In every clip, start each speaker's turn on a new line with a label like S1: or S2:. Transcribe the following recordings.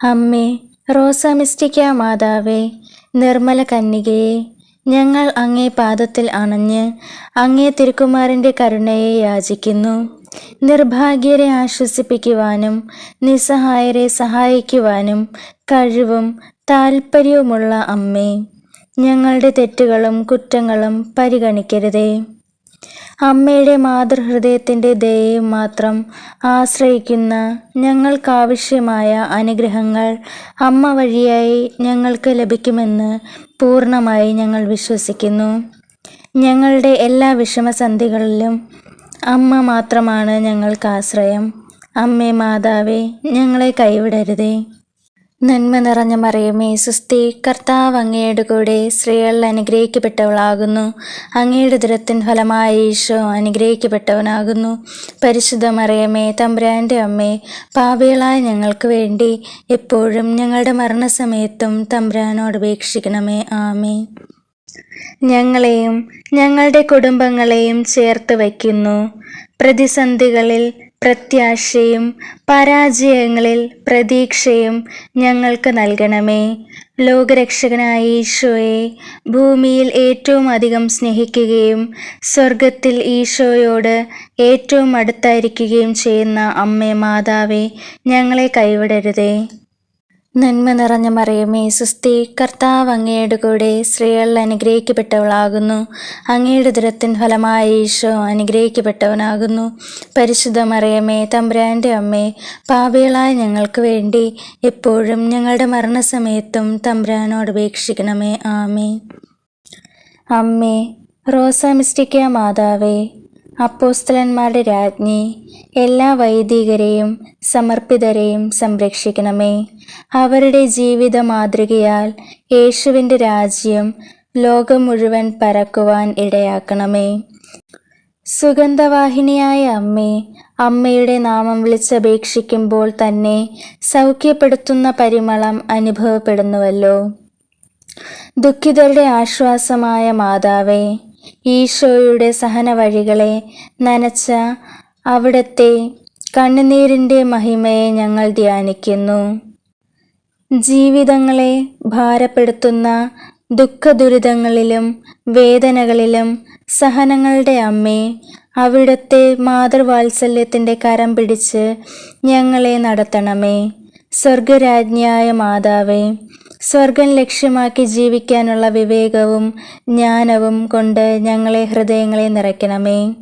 S1: അമ്മേ റോസമിസ്റ്റിക്ക മാതാവേ നിർമ്മല കന്യകയെ ഞങ്ങൾ അങ്ങേ പാദത്തിൽ അണഞ്ഞ് അങ്ങേ തിരുക്കുമാരന്റെ കരുണയെ യാചിക്കുന്നു. നിർഭാഗ്യരെ ആശ്വസിപ്പിക്കുവാനും നിസ്സഹായരെ സഹായിക്കുവാനും കഴിവും താൽപ്പര്യവുമുള്ള അമ്മേ ഞങ്ങളുടെ തെറ്റുകളും കുറ്റങ്ങളും പരിഗണിക്കരുതേ. അമ്മയുടെ മാതൃഹൃദയത്തിന്റെ ദയയും മാത്രം ആശ്രയിക്കുന്ന ഞങ്ങൾക്കാവശ്യമായ അനുഗ്രഹങ്ങൾ അമ്മ വഴിയായി ഞങ്ങൾക്ക് ലഭിക്കുമെന്ന് പൂർണമായി ഞങ്ങൾ വിശ്വസിക്കുന്നു. ഞങ്ങളുടെ എല്ലാ വിഷമസന്ധികളിലും അമ്മ മാത്രമാണ് ഞങ്ങൾക്ക് ആശ്രയം. അമ്മേ മാതാവേ ഞങ്ങളെ കൈവിടരുതേ. നന്മ നിറഞ്ഞ മറിയമേ സുസ്തി കർത്താവ് അങ്ങയുടെ കൂടെ സ്ത്രീകളിൽ അനുഗ്രഹിക്കപ്പെട്ടവളാകുന്നു. അങ്ങയുടെ ദുരത്തിൻ ഫലമായ ഈശോ അനുഗ്രഹിക്കപ്പെട്ടവനാകുന്നു. പരിശുദ്ധ മറിയമേ തമ്പുരാന്റെ അമ്മേ പാപികളായ ഞങ്ങൾക്ക് വേണ്ടി എപ്പോഴും ഞങ്ങളുടെ മരണസമയത്തും തമ്പുരാനോട് അപേക്ഷിക്കണമേ. ആമേ ഞങ്ങളെയും ഞങ്ങളുടെ കുടുംബങ്ങളെയും ചേർത്ത് വയ്ക്കുന്നു. പ്രതിസന്ധികളിൽ പ്രത്യാശയും പരാജയങ്ങളിൽ പ്രതീക്ഷയും ഞങ്ങൾക്ക് നൽകണമേ. ലോകരക്ഷകനായ ഈശോയെ ഭൂമിയിൽ ഏറ്റവും അധികം സ്നേഹിക്കുകയും സ്വർഗത്തിൽ ഈശോയോട് ഏറ്റവും അടുത്തായിരിക്കുകയും ചെയ്യുന്ന അമ്മേ മാതാവേ ഞങ്ങളെ കൈവിടരുതേ. നന്മ നിറഞ്ഞ മറിയമേ സുസ്തി കർത്താവ് അങ്ങയുടെ കൂടെ സ്ത്രീകൾ അനുഗ്രഹിക്കപ്പെട്ടവളാകുന്നു. അങ്ങയുടെ ദുരത്തിൻ ഫലമായ ഈശോ അനുഗ്രഹിക്കപ്പെട്ടവനാകുന്നു. പരിശുദ്ധ മറിയമേ തമ്പുരാന്റെ അമ്മേ പാപികളായ ഞങ്ങൾക്ക് വേണ്ടി എപ്പോഴും ഞങ്ങളുടെ മരണസമയത്തും തമ്പുരാനോട് അപേക്ഷിക്കണമേ. ആമേ അമ്മേ റോസ റോസാമിസ്റ്റിക്ക മാതാവേ അപ്പോസ്തലന്മാരുടെ രാജ്ഞി എല്ലാ വൈദികരെയും സമർപ്പിതരെയും സംരക്ഷിക്കണമേ. അവരുടെ ജീവിത മാതൃകയാൽ യേശുവിന്റെ രാജ്യം ലോകം മുഴുവൻ പരക്കുവാൻ ഇടയാക്കണമേ. സുഗന്ധവാഹിനിയായ അമ്മേ അമ്മയുടെ നാമം വിളിച്ചപേക്ഷിക്കുമ്പോൾ തന്നെ സൗഖ്യപ്പെടുത്തുന്ന പരിമളം അനുഭവപ്പെടുന്നുവല്ലോ. ദുഃഖിതരുടെ ആശ്വാസമായ മാതാവേ ഈശോയുടെ സഹന വഴികളെ നനച്ച അവിടത്തെ കണ്ണുനീരിന്റെ മഹിമയെ ഞങ്ങൾ ധ്യാനിക്കുന്നു. ജീവിതങ്ങളെ ഭാരപ്പെടുത്തുന്ന ദുഃഖദുരിതങ്ങളിലും വേദനകളിലും സഹനങ്ങളുടെ അമ്മേ അവിടുത്തെ മാതൃവാത്സല്യത്തിന്റെ കരം പിടിച്ച് ഞങ്ങളെ നടത്തണമേ. സ്വർഗരാജ്ഞിയായ മാതാവേ സ്വർഗം ലക്ഷ്യമാക്കി ജീവിക്കാനുള്ള വിവേകവും ജ്ഞാനവും കൊണ്ട് ഞങ്ങളെ ഹൃദയങ്ങളെ നിറയ്ക്കണമേ.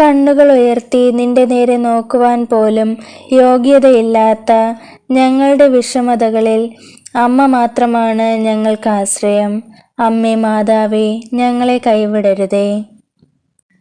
S1: കണ്ണുകൾ ഉയർത്തി നിന്റെ നേരെ നോക്കുവാൻ പോലും യോഗ്യതയില്ലാത്ത ഞങ്ങളുടെ വിഷമതകളിൽ അമ്മ മാത്രമാണ് ഞങ്ങൾക്ക് ആശ്രയം. അമ്മേ മാതാവേ ഞങ്ങളെ കൈവിടരുതേ.